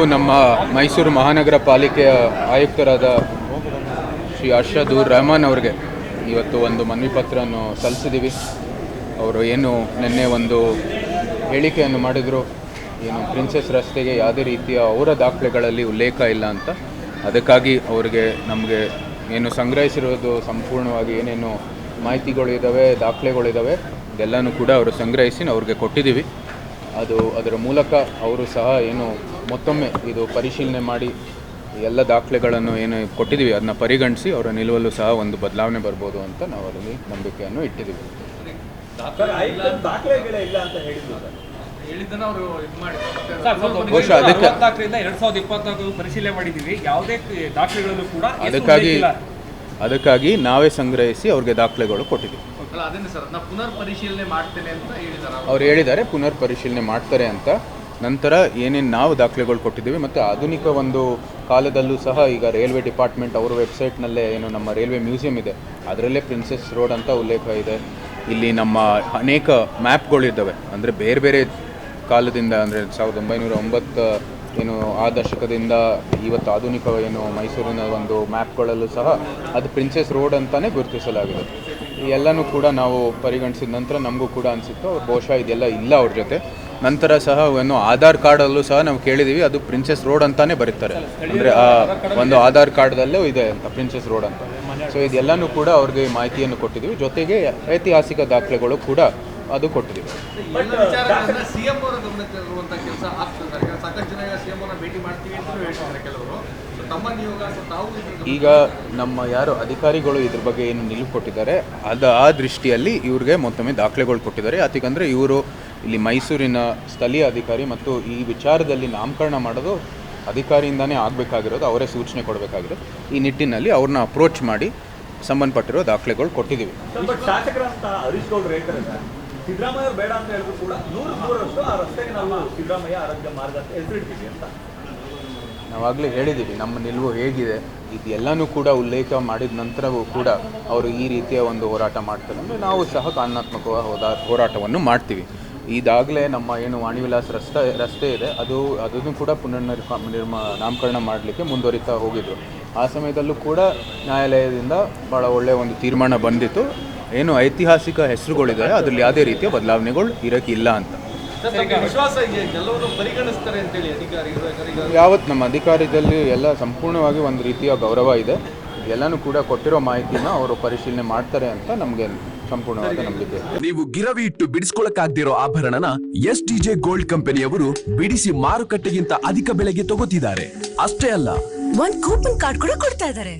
ನಮ್ಮ ಮೈಸೂರು ಮಹಾನಗರ ಪಾಲಿಕೆಯ ಆಯುಕ್ತರಾದ ಶ್ರೀ ಅರ್ಷದೂರ್ ರಹಮಾನ್ ಅವರಿಗೆ ಇವತ್ತು ಒಂದು ಮನವಿ ಪತ್ರವನ್ನು ಸಲ್ಲಿಸಿದ್ದೀವಿ. ಅವರು ಏನು ನಿನ್ನೆ ಒಂದು ಹೇಳಿಕೆಯನ್ನು ಮಾಡಿದರು. ಏನು ಪ್ರಿನ್ಸೆಸ್ ರಸ್ತೆಗೆ ಯಾವುದೇ ರೀತಿಯ ಅವರ ದಾಖಲೆಗಳಲ್ಲಿ ಉಲ್ಲೇಖ ಇಲ್ಲ ಅಂತ. ಅದಕ್ಕಾಗಿ ಅವರಿಗೆ ನಮಗೆ ಏನು ಸಂಗ್ರಹಿಸಿರೋದು ಸಂಪೂರ್ಣವಾಗಿ ಏನೇನು ಮಾಹಿತಿಗಳಿದ್ದಾವೆ ದಾಖಲೆಗಳಿದ್ದಾವೆ ಇದೆಲ್ಲನೂ ಕೂಡ ಅವರು ಸಂಗ್ರಹಿಸಿ ಅವ್ರಿಗೆ ಕೊಟ್ಟಿದ್ದೀವಿ. ಅದು ಅದರ ಮೂಲಕ ಅವರು ಸಹ ಏನು ಮತ್ತೊಮ್ಮೆ ಇದು ಪರಿಶೀಲನೆ ಮಾಡಿ ಎಲ್ಲ ದಾಖಲೆಗಳನ್ನು ಏನು ಕೊಟ್ಟಿದ್ದೀವಿ ಅದನ್ನ ಪರಿಗಣಿಸಿ ಅವರ ನಿಲುವಲ್ಲೂ ಸಹ ಒಂದು ಬದಲಾವಣೆ ಬರ್ಬೋದು ಅಂತ ನಾವು ಅದರಲ್ಲಿ ನಂಬಿಕೆಯನ್ನು ಇಟ್ಟಿದ್ದೀವಿ. ಸರ್ ಆಯುಕ್ತರು ದಾಖಲೆಗಳೇ ಇಲ್ಲ ಅಂತ ಹೇಳಿದ್ರು. ಸರ್ ಅವರು ಇದು ಸರ್, ಬಹುಶಃ ಅದಕ್ಕೆ- ಅರವತ್ನಾಲ್ಕರಿಂದ ಎರಡ್ ಪರಿಶೀಲನೆ ಮಾಡಿದ್ದೀವಿ. ಯಾವುದೇ ದಾಖಲೆಗಳಲ್ಲೂ ಕೂಡ ಅದಕ್ಕಾಗಿ ಅದಕ್ಕಾಗಿ ನಾವೇ ಸಂಗ್ರಹಿಸಿ ಅವ್ರಿಗೆ ದಾಖಲೆಗಳು ಕೊಟ್ಟಿದ್ದೀವಿ. ಅಲ್ಲ ಅದನ್ನೇ ಸರ್ ನಾ ಪುನರ್ ಪರಿಶೀಲನೆ ಮಾಡ್ತೇನೆ ಅಂತ ಹೇಳಿದಾರೆ ಅವರು. ಅವ್ರು ಹೇಳಿದ್ದಾರೆ ಪುನರ್ ಪರಿಶೀಲನೆ ಮಾಡ್ತಾರೆ ಅಂತ ನಂತರ ಏನೇನು ನಾವು ದಾಖಲೆಗಳು ಕೊಟ್ಟಿದ್ದೀವಿ ಮತ್ತು ಆಧುನಿಕ ಒಂದು ಕಾಲದಲ್ಲೂ ಸಹ ಈಗ ರೈಲ್ವೆ ಡಿಪಾರ್ಟ್ಮೆಂಟ್ ಅವರ ವೆಬ್ಸೈಟ್ನಲ್ಲೇ ಏನು ನಮ್ಮ ರೈಲ್ವೆ ಮ್ಯೂಸಿಯಂ ಇದೆ. ಅದರಲ್ಲೇ ಪ್ರಿನ್ಸೆಸ್ ರೋಡ್ ಅಂತ ಉಲ್ಲೇಖ ಇದೆ. ಇಲ್ಲಿ ನಮ್ಮ ಅನೇಕ ಮ್ಯಾಪ್ಗಳಿದ್ದಾವೆ ಅಂದರೆ ಬೇರೆ ಬೇರೆ ಕಾಲದಿಂದ ಅಂದರೆ ಸಾವಿರದ ಒಂಬೈನೂರ ಒಂಬತ್ತು ಏನು ಆ ದಶಕದಿಂದ ಇವತ್ತು ಆಧುನಿಕ ಏನು ಮೈಸೂರಿನ ಒಂದು ಮ್ಯಾಪ್ಗಳಲ್ಲೂ ಸಹ ಅದು ಪ್ರಿನ್ಸೆಸ್ ರೋಡ್ ಅಂತಲೇ ಗುರುತಿಸಲಾಗಿದೆ. ಎಲ್ಲನೂ ಕೂಡ ನಾವು ಪರಿಗಣಿಸಿದ ನಂತರ ನಮಗೂ ಕೂಡ ಅನಿಸಿತ್ತು. ಅವ್ರು ಬಹುಶಃ ಇದೆಲ್ಲ ಇಲ್ಲ ಅವ್ರ ಜೊತೆ. ನಂತರ ಸಹ ಏನು ಆಧಾರ್ ಕಾರ್ಡಲ್ಲೂ ಸಹ ನಾವು ಕೇಳಿದ್ದೀವಿ ಅದು ಪ್ರಿನ್ಸೆಸ್ ರೋಡ್ ಅಂತಾನೆ ಬರೀತಾರೆ. ಅಂದರೆ ಆ ಒಂದು ಆಧಾರ್ ಕಾರ್ಡ್ದಲ್ಲೂ ಇದೆ ಅಂತ ಪ್ರಿನ್ಸೆಸ್ ರೋಡ್ ಅಂತ. ಸೊ ಇದೆಲ್ಲನೂ ಕೂಡ ಅವ್ರಿಗೆ ಮಾಹಿತಿಯನ್ನು ಕೊಟ್ಟಿದ್ದೀವಿ ಜೊತೆಗೆ ಐತಿಹಾಸಿಕ ದಾಖಲೆಗಳು ಕೂಡ ಅದು ಕೊಟ್ಟಿದ್ದೀವಿ. ಈ ಎಲ್ಲ ವಿಚಾರಗಳನ್ನ ಸಿಎಂ ಅವರ ಗಮನಕ್ಕೆ ತರುವಂತ ಕೆಲಸ ಆಗ್ತದೆ. ಸಾಕಷ್ಟು ಜನ ಈಗ ಸಿಎಂ ಅವರನ್ನ ಭೇಟಿ ಮಾಡ್ತೀವಿ ಅಂತ ಹೇಳ್ತಾರೆ ಕೆಲವರು. ತಮ್ಮ ನಿಯೋಗ ಸೊ ತಾವು ಇದ್ರ ಈಗ ನಮ್ಮ ಯಾರು ಅಧಿಕಾರಿಗಳು ಇದ್ರ ಬಗ್ಗೆ ಏನು ನಿಲುವು ಕೊಟ್ಟಿದ್ದಾರೆ ಅದು ಆ ದೃಷ್ಟಿಯಲ್ಲಿ ಇವ್ರಿಗೆ ಮತ್ತೊಮ್ಮೆ ದಾಖಲೆಗಳು ಕೊಟ್ಟಿದ್ದಾರೆ. ಅದಕ್ಕಂದರೆ ಇವರು ಇಲ್ಲಿ ಮೈಸೂರಿನ ಸ್ಥಳೀಯ ಅಧಿಕಾರಿ ಮತ್ತು ಈ ವಿಚಾರದಲ್ಲಿ ನಾಮಕರಣ ಮಾಡೋದು ಅಧಿಕಾರಿಯಿಂದನೇ ಆಗಬೇಕಾಗಿರೋದು ಅವರೇ ಸೂಚನೆ ಕೊಡಬೇಕಾಗಿರೋದು. ಈ ನಿಟ್ಟಿನಲ್ಲಿ ಅವ್ರನ್ನ ಅಪ್ರೋಚ್ ಮಾಡಿ ಸಂಬಂಧಪಟ್ಟಿರೋ ದಾಖಲೆಗಳು ಕೊಟ್ಟಿದ್ದೀವಿ. ಸಿದ್ದರಾಮಯ್ಯ ಬೇಡ ಅಂತ ಹೇಳಿದ್ರು ಕೂಡ ನೂರು ನೂರಷ್ಟು ಆ ರಸ್ತೆಗೆ ನಾವು ಸಿದ್ದರಾಮಯ್ಯ ಆರೋಗ್ಯ ಮಾರ್ಗ ಅಂತ ಹೆಸರಿಡ್ತೀವಿ ಅಂತ. ನಾವಾಗಲೇ ಹೇಳಿದ್ದೀವಿ, ನಮ್ಮ ನಿಲುವು ಹೇಗಿದೆ, ಇದೆಲ್ಲನೂ ಕೂಡ ಉಲ್ಲೇಖ ಮಾಡಿದ ನಂತರವೂ ಕೂಡ ಅವರು ಈ ರೀತಿಯ ಒಂದು ಹೋರಾಟ ಮಾಡ್ತಾರೆ ಅಂದರೆ ನಾವು ಸಹ ಕಾನೂನಾತ್ಮಕ ಹೋದ, ಹೋರಾಟವನ್ನು ಮಾಡ್ತೀವಿ. ಇದಾಗಲೇ ನಮ್ಮ ಏನು ವಾಣಿವಿಲಾಸ್ ರಸ್ತೆ ರಸ್ತೆ ಇದೆ, ಅದು, ಅದನ್ನು ಕೂಡ ಪುನರ್ನಿರ್ಮ ನಿರ್ಮ, ನಾಮಕರಣ ಮಾಡಲಿಕ್ಕೆ ಮುಂದುವರಿತಾ ಹೋಗಿದ್ರು. ಆ ಸಮಯದಲ್ಲೂ ಕೂಡ ನ್ಯಾಯಾಲಯದಿಂದ ಭಾಳ ಒಳ್ಳೆಯ ಒಂದು ತೀರ್ಮಾನ ಬಂದಿತ್ತು. ಏನು ಐತಿಹಾಸಿಕ ಹೆಸರುಗಳಿದ್ದಾರೆ ಅದರಲ್ಲಿ ಯಾವುದೇ ರೀತಿಯ ಬದಲಾವಣೆಗಳು ಇರೋಕ್ಕಿಲ್ಲ ಅಂತ. ಸರ್, ತಮಗೆ ವಿಶ್ವಾಸ ಇದೆ ಎಲ್ಲವನ್ನು ಪರಿಗಣಿಸ್ತಾರೆ ಅಂತೇಳಿ ಅಧಿಕಾರಿಗಳು ಯಾಕಂದ್ರೆ ಯಾವತ್ತು ನಮ್ಮ ಅಧಿಕಾರದಲ್ಲಿ ಎಲ್ಲ ಸಂಪೂರ್ಣವಾಗಿ ಒಂದು ರೀತಿಯ ಗೌರವ ಇದೆ. ಎಲ್ಲನೂ ಕೂಡ ಕೊಟ್ಟಿರೋ ಮಾಹಿತಿನ ಅವರು ಪರಿಶೀಲನೆ ಮಾಡ್ತಾರೆ ಅಂತ ನಮಗೆ ಸಂಪೂರ್ಣವಾದ ನಂಬಿಕೆ ಇದೆ. ನೀವು ಗಿರವಿ ಇಟ್ಟು ಬಿಡಿಸ್ಕೊಳಕ್ಕಾಗ್ದಿರೋ ಆಭರಣನ ಎಸ್ ಡಿಜೆ ಗೋಲ್ಡ್ ಕಂಪನಿಯವರು ಬಿಡಿಸಿ ಮಾರುಕಟ್ಟೆಗಿಂತ ಅಧಿಕ ಬೆಲೆಗೆ ತಗೋತಿದ್ದಾರೆ. ಅಷ್ಟೇ ಅಲ್ಲ. ಒಂದು ಕೂಪನ್ ಕಾರ್ಡ್ ಕೂಡ ಕೊಡ್ತಾ ಇದಾರೆ